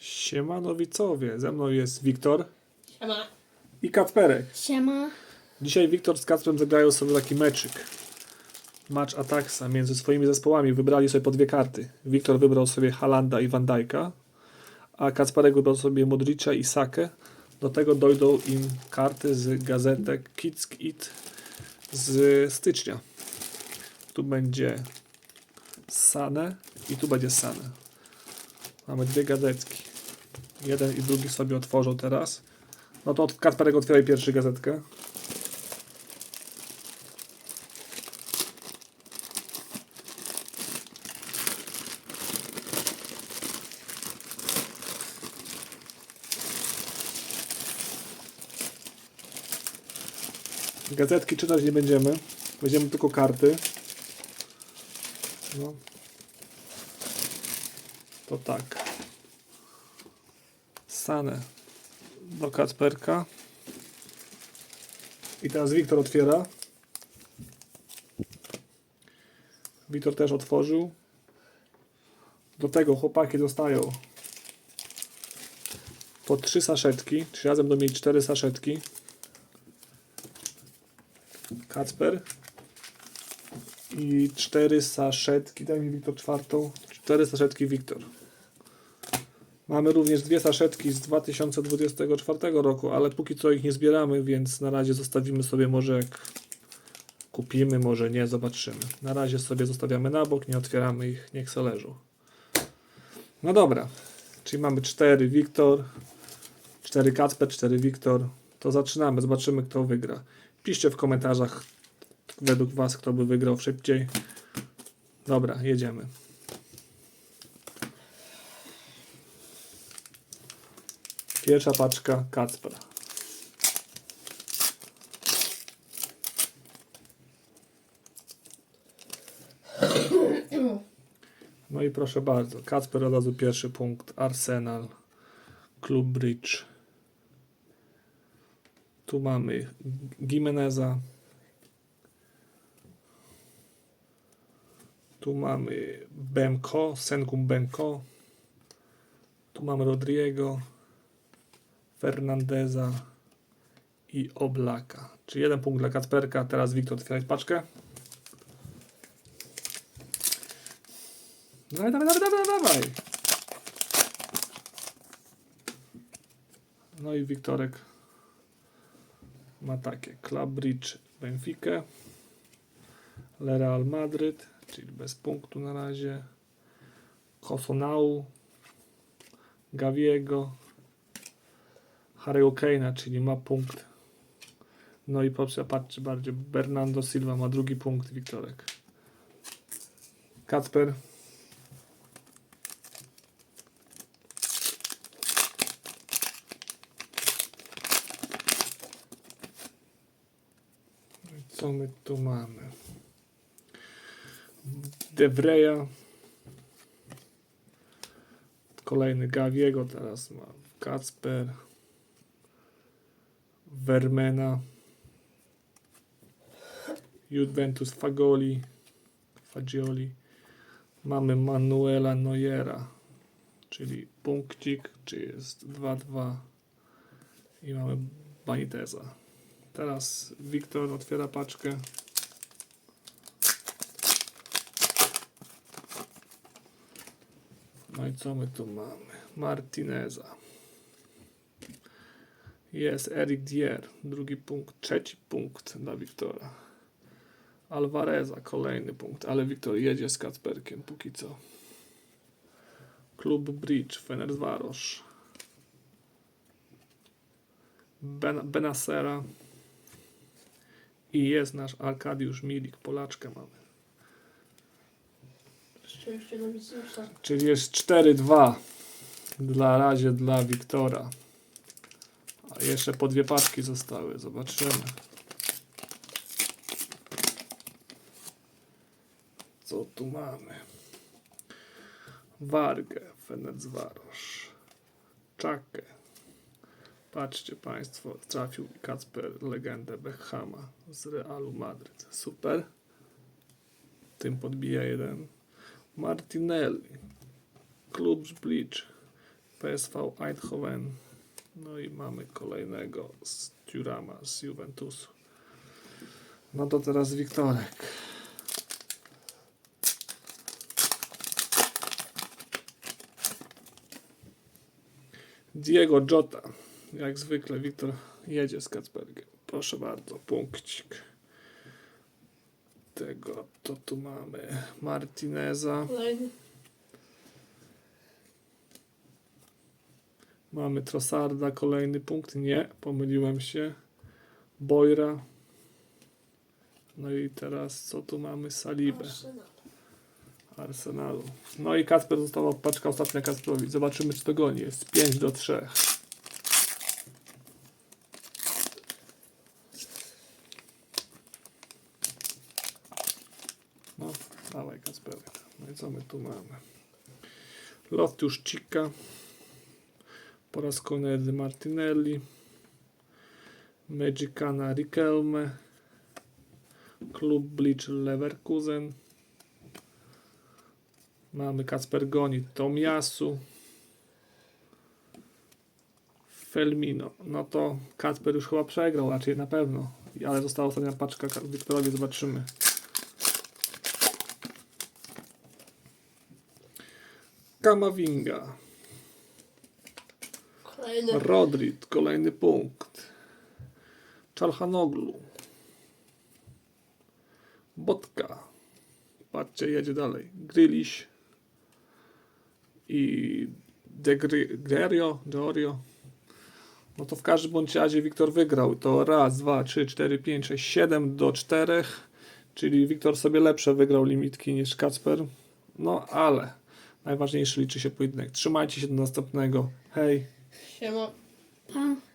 Siemano widzowie, ze mną jest Wiktor Siema. i Kacperek. Siema. Dzisiaj Wiktor z Kacprem zagrają sobie taki meczyk. Match Attacksa między swoimi zespołami. Wybrali sobie po dwie karty. Wiktor wybrał sobie Halanda i Van Dijk'a, a Kacperek wybrał sobie Modricza i Sakę. Do tego dojdą im karty z gazetek Kids It z stycznia. Tu będzie Sane i tu będzie Sane. Mamy dwie gazetki. Jeden i drugi sobie otworzą teraz. No to od Kacperek otwieraj pierwszy gazetkę. Gazetki czytać nie będziemy. Weźmiemy tylko karty. No. To tak. Do Kacperka. I teraz Wiktor otwiera. Wiktor też otworzył. Do tego chłopaki dostają po trzy saszetki, czyli razem będą mieć cztery saszetki. Kacper. I cztery saszetki, daj mi Wiktor czwartą. Cztery saszetki Wiktor. Mamy również dwie saszetki z 2024 roku, ale póki co ich nie zbieramy, więc na razie zostawimy sobie może jak kupimy, może nie, zobaczymy. Na razie sobie zostawiamy na bok, nie otwieramy ich, niech se leżą. No dobra, czyli mamy cztery Wiktor, cztery Kacper, cztery Wiktor. To zaczynamy, zobaczymy kto wygra. Piszcie w komentarzach według Was, kto by wygrał szybciej. Dobra, jedziemy. Pierwsza paczka Kacper. No i proszę bardzo, Kacper od razu pierwszy punkt. Arsenal, Club Bridge. Tu mamy Gimeneza. Tu mamy Bemko, Senkum Benko. Tu mamy Rodriego. Fernandeza i Oblaka. Czyli jeden punkt dla Kacperka. Teraz Wiktor otwierać paczkę. Dawaj, dawaj, dawaj, dawaj, dawaj. No i Wiktorek ma takie. Club Bridge Benfica. Real Madryt, czyli bez punktu na razie. Kosonau. Gaviego. Harry'ego Kane'a, czyli ma punkt. No i patrzcie bardziej. Bernardo Silva ma drugi punkt, Wiktorek. Kacper. No Co my tu mamy? Devreya. Kolejny Gaviego, teraz ma Kacper. Vermena, Juventus Fagoli, Fagioli. Mamy Manuela Neuera, czyli punkcik, czy jest 2-2 i mamy Baniteza. Teraz Wiktor otwiera paczkę. No i co my tu mamy? Martineza. Jest Eric Dier, drugi punkt, trzeci punkt dla Wiktora. Alvareza, kolejny punkt, ale Wiktor jedzie z Kacperkiem póki co. Klub Bridge, Fenerbahce. Ben, Benacera. I jest nasz Arkadiusz Milik, Polaczkę mamy. Czyli jest 4-2 dla razie dla Wiktora. Jeszcze po dwie paczki zostały. Zobaczymy. Co tu mamy? Wargę, Fenerzvaros, Czakę. Patrzcie Państwo, trafił Kacper legendę Beckhama z Realu Madryt. Super. Tym podbija jeden. Martinelli, Klub Bridge, PSV Eindhoven. No i mamy kolejnego z Turama z Juventusu. No to teraz Wiktorek. Diego Jota. Jak zwykle Wiktor jedzie z Kacpergiem. Proszę bardzo, punkcik. Tego to tu mamy Martineza. Mamy Trossarda, kolejny punkt. Nie, pomyliłem się. Boyra. No i teraz co tu mamy? Salibę. Arsenal. Arsenalu. No i Kasper została paczka ostatnia Kasperowi. Zobaczymy, czy to goni. Jest 5 do 3. No, dawaj Kasperek. No i co my tu mamy? Loftus Chica. Po raz kolejny Martinelli. Magicana Riquelme. Klub Bleach Leverkusen. Mamy Kacper Goni, Tomiasu. Felmino. No to Kacper już chyba przegrał, raczej na pewno. Ale została ostatnia paczka Ka- Wiktorowi, zobaczymy. Kamavinga. Kolejny. Rodrit, kolejny punkt. Czalhanoglu. Botka. Patrzcie, jedzie dalej. Gryliś. I De Gry- Grerio, Deorio. No to w każdym bądź razie Wiktor wygrał. To raz, dwa, trzy, cztery, pięć, sześć, siedem do czterech. Czyli Wiktor sobie lepsze wygrał limitki niż Kacper. No ale najważniejszy liczy się pojedynek. Trzymajcie się do następnego. Hej. Siema. Pa.